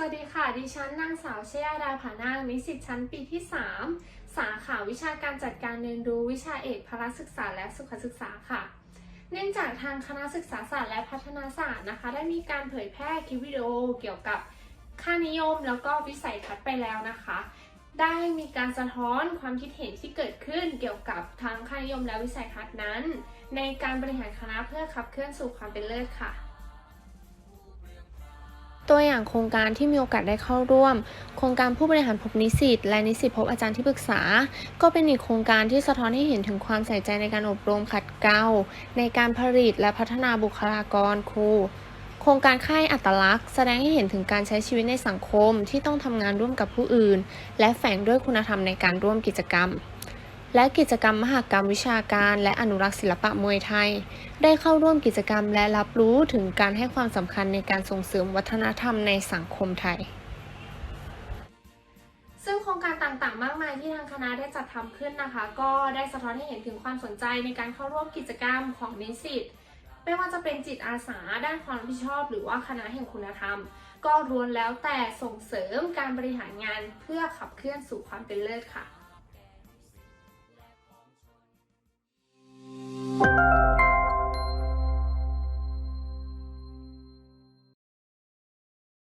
สวัสดีค่ะ ดิฉันนางสาวเชยาดาผานางนิสิตชั้นปีที่ 3 สาขาวิชาการจัดการเรียนรู้วิชาเอกพละศึกษาและสุขศึกษาค่ะ เนื่องจากทางคณะศึกษาศาสตร์และพัฒนาศาสตร์นะคะ ได้มีการเผยแพร่คลิปวิดีโอเกี่ยวกับค่านิยมแล้วก็วิสัยทัศน์ไปแล้วนะคะ ได้มีการสะท้อนความคิดเห็นที่เกิดขึ้นเกี่ยวกับทางค่านิยมและวิสัยทัศน์นั้น ในการบริหารคณะเพื่อขับเคลื่อนสู่ความเป็นเลิศค่ะ ตัวอย่างโครงการที่มีโอกาสได้เข้าร่วม โครงการผู้บริหารพบนิสิตและนิสิตพบอาจารย์ที่ปรึกษา ก็เป็นอีกโครงการที่สะท้อนให้เห็นถึงความใส่ใจในการอบรมขัดเกลาในการผลิตและพัฒนาบุคลากรครูโครงการค่ายอัตลักษณ์ แสดงให้เห็นถึงการใช้ชีวิตในสังคมที่ต้องทำงานร่วมกับผู้อื่น และแฝงด้วยคุณธรรมในการร่วมกิจกรรม และกิจกรรมมหกรรมวิชาการ และอนุรักษ์ศิลปะมวยไทย ได้เข้าร่วมกิจกรรมและรับรู้ถึงการให้ความสำคัญในการส่งเสริมวัฒนธรรมในสังคมไทย ซึ่งโครงการต่างๆ มากมายที่ทางคณะได้จัดทำขึ้นนะคะ ก็ได้สะท้อนให้เห็นถึงความสนใจในการเข้าร่วมกิจกรรมของนิสิตไม่ว่าจะเป็นจิตอาสาด้านความรับผิดชอบ หรือว่าคณะแห่งคุณธรรม ก็ล้วนแล้วแต่ส่งเสริมการบริหารงานเพื่อขับเคลื่อนสู่ความเป็นเลิศค่ะ